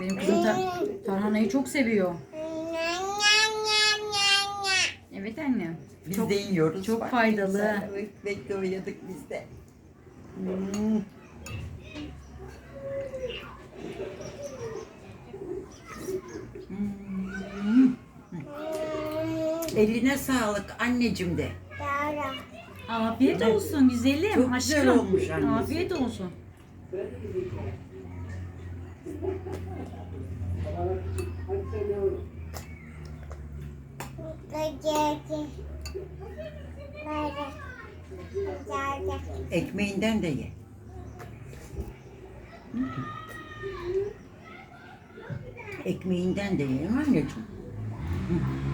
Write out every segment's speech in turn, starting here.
Benim kızım tar tarhanayı çok seviyor. Evet anne. Biz çok, de yiyoruz. çok Bak, faydalı. Bekle oynadık biz de. Hmm. Hmm. Eline sağlık anneciğim de. Afiyet olsun güzelim. Çok aşkım. güzel olmuş annesi. Afiyet olsun. Ekmeğinden de ye. Ekmeğinden de ye anneciğim. Hmm.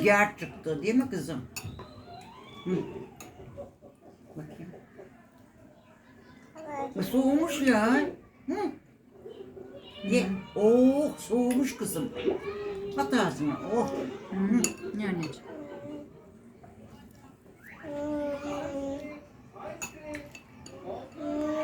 Rüzgar çıktı değil mi kızım? Hı. Bakayım. Bu Soğumuş ya. Hı. Ye. Oh soğumuş kızım. At ağzına. Oh. Hı. Ne anneciğim?